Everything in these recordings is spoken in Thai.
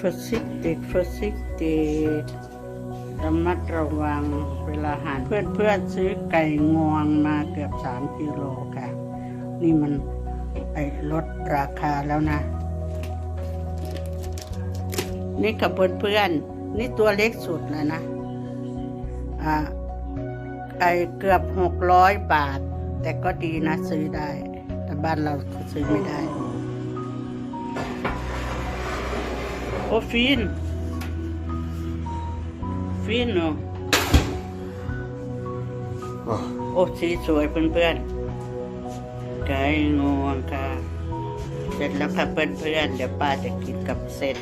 försiktigt försiktigt ระมัดระวังเวลาหารเพื่อนเพื่อนซื้อไก่งวงมาเกือบสามกิโลค่ะ นี่มันไอลดราคาแล้วนะ นี่กับเพื่อนเพื่อนนี่ตัวเล็กสุดเลยนะอ่าไอเกือบหกร้อยบาท แต่ก็ดีนะซื้อได้ แต่บ้านเราซื้อไม่ได้ โอ้ฟินฟินเนาะ Ah, โอ้สีสวยเพื่อนๆไก่งวงค่ะ เสร็จแล้วค่ะเพื่อนๆเดี๋ยวป้าจะกินกับเส้น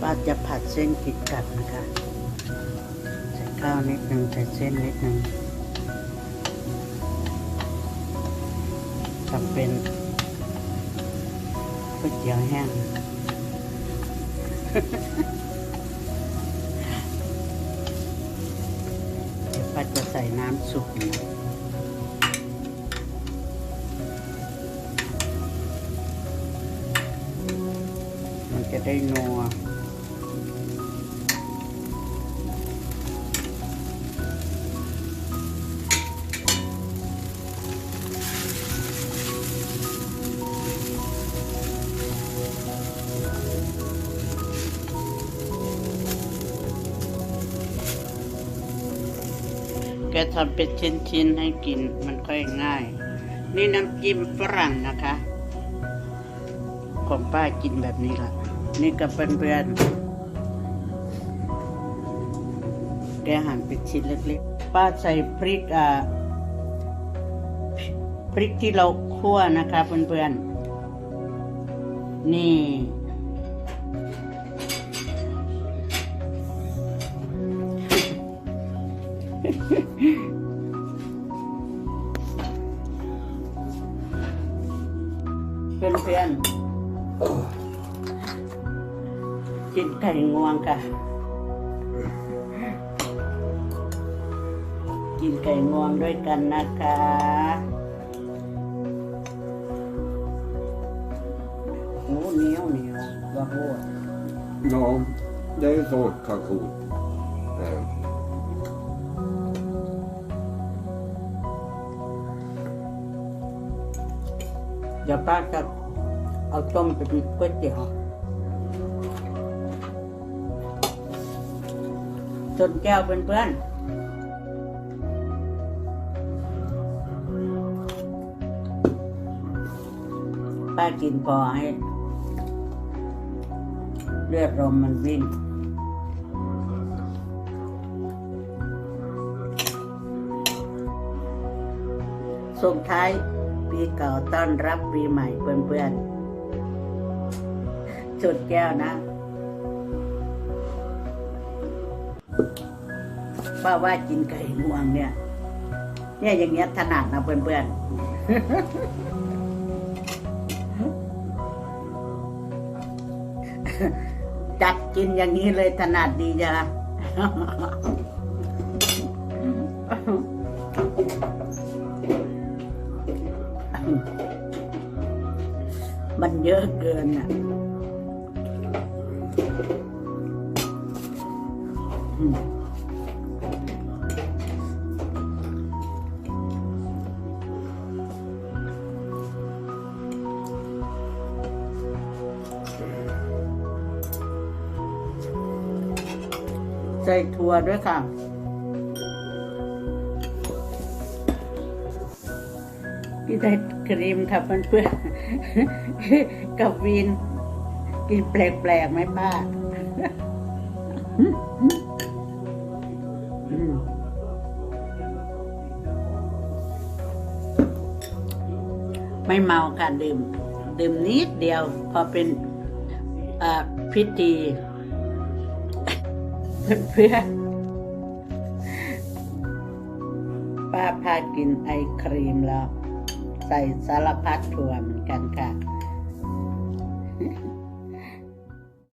ป้าจะผัดเส้นกินกับนะคะ ใส่ข้าวนิดนึงใส่เส้นนิดนึงทำเป็นก๋วยเตี๋ยวแห้ง เดี๋ยวป้าจะใส่น้ำสุกนะมันจะได้นัว แกทำเป็นชิ้นๆให้กินมันค่อยง่าย นี่น้ำจิ้มฝรั่งนะคะ ของป้ากินแบบนี้ละนี่กับเพื่อนๆแกหั่นเป็นชิ้นเล็กๆ ป้าใส่พริกอ่าพริกที่เราคั่วนะคะเพื่อนๆ นี่ เพื่อนๆกินไก่งวงค่ะ กินไก่งวงด้วยกันนะคะโอ้เหนียวเหนียวว่าโห ja, det är så kalkon. Eh, เดี๋ยวป้าจะเอาต้มเป็นก๋วยเตี๋ยวจนแก้วเพื่อนๆป้ากินพอให้ เลือดลมมันวิ่งส่งท้าย ปีเก่าต้อนรับปีใหม่เพื่อนๆจุดแก้วนะป้าว่ากินไก่งวงเนี่ย เนี่ยอย่างเงี้ยถนัดนะเพื่อนๆ จัดกินอย่างนี้เลยถนัดดีจ้ะ มันเยอะเกินอะใส่ถั่วด้วยค่ะ กินได้ครีมค่ะเพื่อนๆกับวิน กินแปลกๆไหมป้าไม่เมาค่ะดื่ม ดื่มนิดเดียว พอเป็นพิธีเพื่อนป้าพากินไอครีมแล้ว ใส่สารพัดถั่วเหมือนกันค่ะ